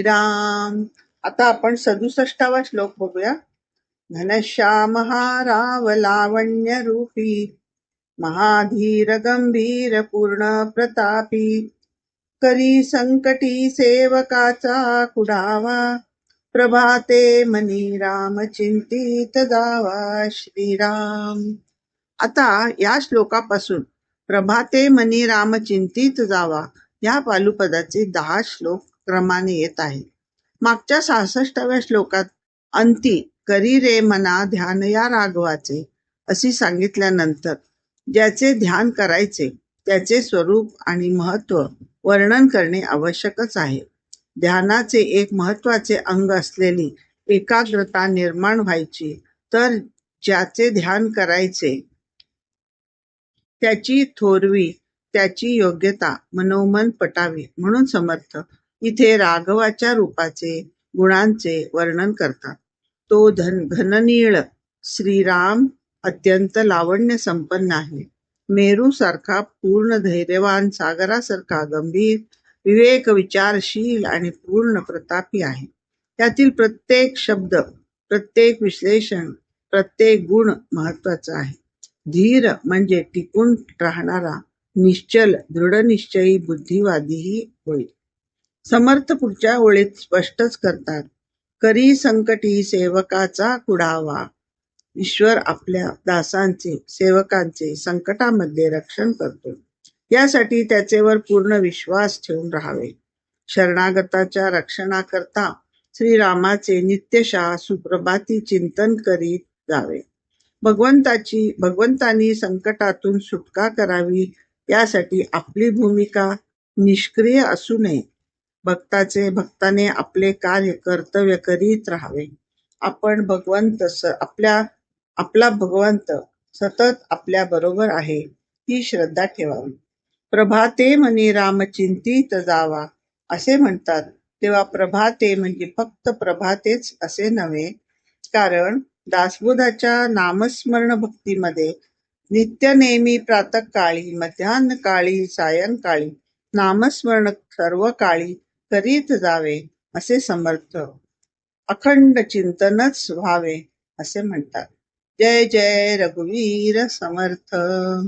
श्रीराम. आता आपण सदुसष्टावा श्लोक बघूया. घनश्याम राव लावण्य रूपी महाधीर गंभीर पूर्ण प्रतापी करी संकटी सेवकाचा कुडावा प्रभाते मनी राम चिंतित जावा श्रीराम. आता या श्लोकापासून प्रभाते मनी राम चिंतित जावा या पालुपदाचे दहा श्लोक क्रमाने येत आहे. मागच्या सहासष्टाव्या श्लोकात अंती करी रे मना ध्यान या राघवाचे असे सांगितल्यानंतर ज्याचे ध्यान करायचे त्याचे स्वरूप आणि महत्त्व वर्णन करणे आवश्यकच आहे. ध्यानाचे एक महत्त्वाचे अंग असलेली एकाग्रता निर्माण व्हायची तर ज्याचे ध्यान करायचे त्याची थोरवी त्याची योग्यता मनोमन पटावी म्हणून समर्थ इथे राघवाच्या रूपाचे गुणांचे वर्णन करतात. तो धन घननीळ श्रीराम अत्यंत लावण्य संपन्न आहे. मेरू सारखा पूर्ण धैर्यवान सागरासारखा गंभीर विवेक विचारशील आणि पूर्ण प्रतापी आहे. त्यातील प्रत्येक शब्द प्रत्येक विश्लेषण प्रत्येक गुण महत्त्वाचा आहे. धीर म्हणजे टिकून राहणारा निश्चल दृढनिश्चयी बुद्धिवादीही होईल समर्थ पुढच्या ओळीत स्पष्टच करतात. करी संकटी सेवकाचा कुडावा ईश्वर आपल्या दासांचे सेवकांचे संकटामध्ये रक्षण करतो. यासाठी त्याचेवर पूर्ण विश्वास ठेवून राहावे. शरणागताच्या रक्षणाकरता श्रीरामाचे नित्यशा सुप्रभाती चिंतन करीत जावे. भगवंताची भगवंतानी संकटातून सुटका करावी यासाठी आपली भूमिका निष्क्रिय असू नये. भक्ताचे भक्ताने आपले कार्य कर्तव्य करीत राहावे. आपण भगवंत स आपल्या आपला भगवंत सतत आपल्या बरोबर आहे ही श्रद्धा ठेवावी. प्रभाते म्हणे राम चिंतीत जावा असे म्हणतात. तेव्हा प्रभाते म्हणजे फक्त प्रभातेच असे नव्हे. कारण दासबोधाच्या नामस्मरण भक्तीमध्ये नित्य नेहमी प्रातकाळी मध्यान्ह काळी सायंकाळी नामस्मरण सर्व काळी करीत जावे असे समर्थ. अखंड चिंतनच व्हावे असे म्हणतात. जय जय रघुवीर समर्थ.